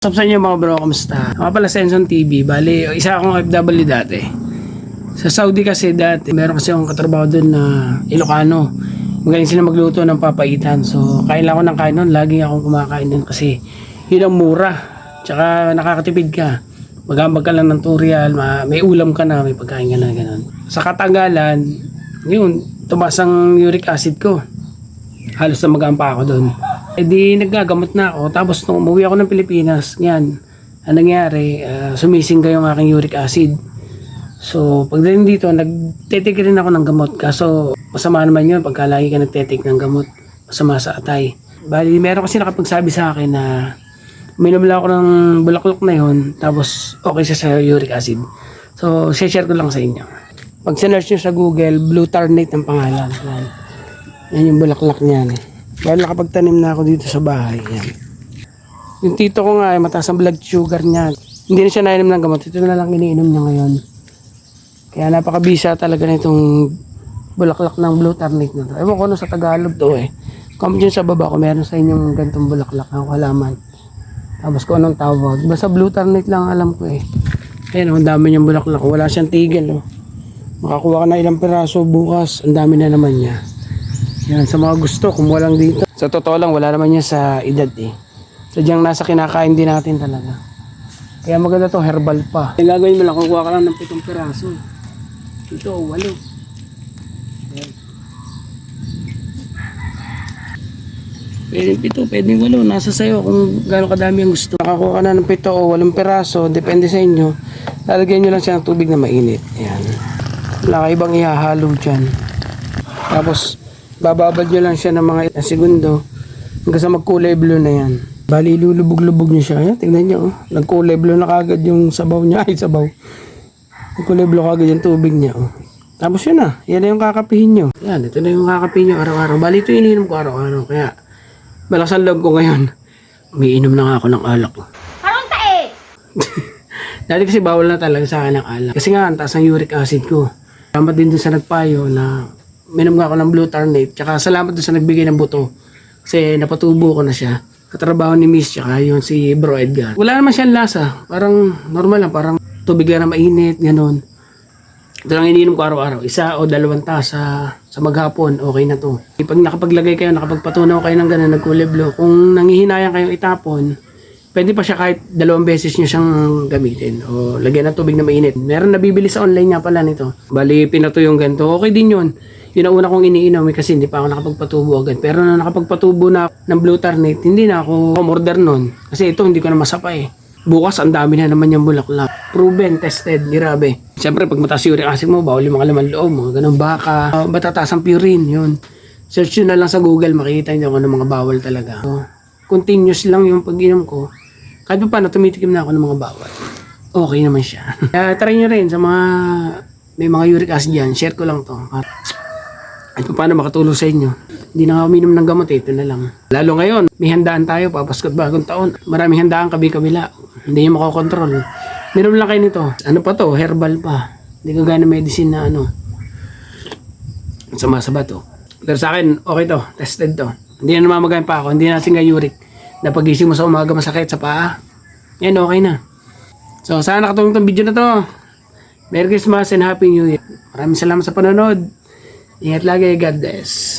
What's up sa inyo mga bro, kamusta? Ako pala Senson TV, bali isa akong FW dati. Sa Saudi kasi dati, meron kasi akong katrabaho doon na Ilocano. Magaling sila magluto ng papaitan. So, kain lang ako ng kain noon. Lagi akong kumakain doon kasi yun ang mura. Tsaka nakakatipid ka. Magambag ka lang ng tutorial, ma- may ulam ka na, may pagkain ka na, ganun. Sa katanggalan, yun, tumas ang uric acid ko halos na magampa ako doon. Eh di naggagamot na ako. Tapos nung umuwi ako ng Pilipinas, yan, ang nangyari, uh, sumisingga yung aking uric acid. So, pagdating dito, nagtetik rin ako ng gamot. Kaso, masama naman yun pagka lagi ka nagtetik ng gamot. Masama sa atay. Bali, meron kasi nakapagsabi sa akin na minom lang ako ng bulaklak na yun. Tapos, okay siya sa uric acid. So, share ko lang sa inyo. Pag sinearch nyo sa Google, blue tarnate ang pangalan. Yan. Yan yung bulaklak niyan. Dahil nakapagtanim na ako dito sa bahay. Yan. Yung tito ko nga ay mataas ang blood sugar niya. Hindi na siya nainom ng gamot. Ito na lang iniinom niya ngayon. Kaya napakabisa talaga na itong bulaklak ng blue tarnate na to. Ewan ko ano sa Tagalog to eh. Comment yun sa baba kung meron sa inyong gantong bulaklak ng halaman. Tapos kung anong tawag. Basta blue tarnate lang alam ko eh. Ayun, ang dami niyang bulaklak. Wala siyang tigil oh. Makakuha ka na ilang piraso bukas. Ang dami na naman niya. Yan, sa mga gusto, kumuha lang dito. Sa totoo lang, wala naman yan sa edad eh. Sadyang nasa kinakain din natin talaga. Kaya maganda to, herbal pa. Yung gagawin mo lang, kukuha ka lang ng pitong piraso. Ito, walo. Yan. Pwede pito, pwede walo. Nasa sayo kung gaano kadami ang gusto. Nakakuha ka na ng pito o walong piraso, depende sa inyo. Lalagyan nyo lang siya ng tubig na mainit. Yan. Wala ka ibang ihahalo dyan. Tapos, bababad nyo lang siya ng mga segundo hanggang sa magkulay blue na yan. Bali, lulubog-lubog nyo siya. Ayan, tingnan nyo. Oh. Nagkulay blue na kagad yung sabaw niya. Ay, sabaw. Nagkulay blue kagad yung tubig niya. Oh. Tapos yun na. Yan na yung kakapihin nyo. Yan, ito na yung kakapihin nyo araw-araw. Bali, ito ininom ko araw-araw. Kaya, malakas ang loob ko ngayon. Umiinom na nga ako ng alak. Parang tae! Dati kasi bawal na talaga sa akin ng alak. Kasi nga, ang taas ng uric acid ko. Salamat din dun sa nagpayo na minom nga ako ng blue tarnate. Tsaka salamat dun sa nagbigay ng buto. Kasi napatubo ko na siya. Katrabaho ni Miss tsaka yun si Bro Edgar. Wala naman siyang lasa. Parang normal lang. Parang tubig lang na mainit. Ganon. Ito lang iniinom ko araw-araw. Isa o dalawang tasa sa maghapon. Okay na to. Pag nakapaglagay kayo, nakapagpatunaw kayo ng ganun, nagkulay blue. Kung nangihinayang kayong itapon, pwede pa siya kahit dalawang beses nyo siyang gamitin o lagyan ng tubig na mainit. Meron nabibili sa online nga pala nito. Bali, pinato yung ganito. Okay din yun. Yun ang una kong iniinom eh, kasi hindi pa ako nakapagpatubo agad. Pero na nakapagpatubo na ng blue tarnate, hindi na ako umorder nun. Kasi ito, hindi ko na masapa eh. Bukas, ang dami na naman yung bulaklak. Proven, tested, grabe. Siyempre, pag mataas uric acid mo, bawal yung mga laman loob, mga ganun baka, uh, batataas ang purine, yun. Search nyo na lang sa Google, makikita nyo kung ano mga bawal talaga. So, continuous lang yung pag-inom ko. Kahit pa paano, tumitikim na ako ng mga bawal. Okay naman siya. Kaya try nyo rin sa mga may mga uric acid dyan. Share ko lang to. Pa paano makatulong sa inyo. Hindi na uminom ng gamot eh. Ito na lang. Lalo ngayon, may handaan tayo. Papaskot bagong taon. Maraming handaan kabi-kabila. Hindi nyo makokontrol. Meron lang kayo nito. Ano pa to? Herbal pa. Hindi ko gaya ng medicine na ano. Sama sa bato. Pero sa akin, okay to. Tested to. Hindi na namamagayin pa ako. Hindi na singa uric. Na pagising mo sa umaga masakit sa paa. Yan, okay na. So, sana nakatulong tong video na to. Merry Christmas and Happy New Year. Maraming salamat sa panonood. Ingat lagi. God bless.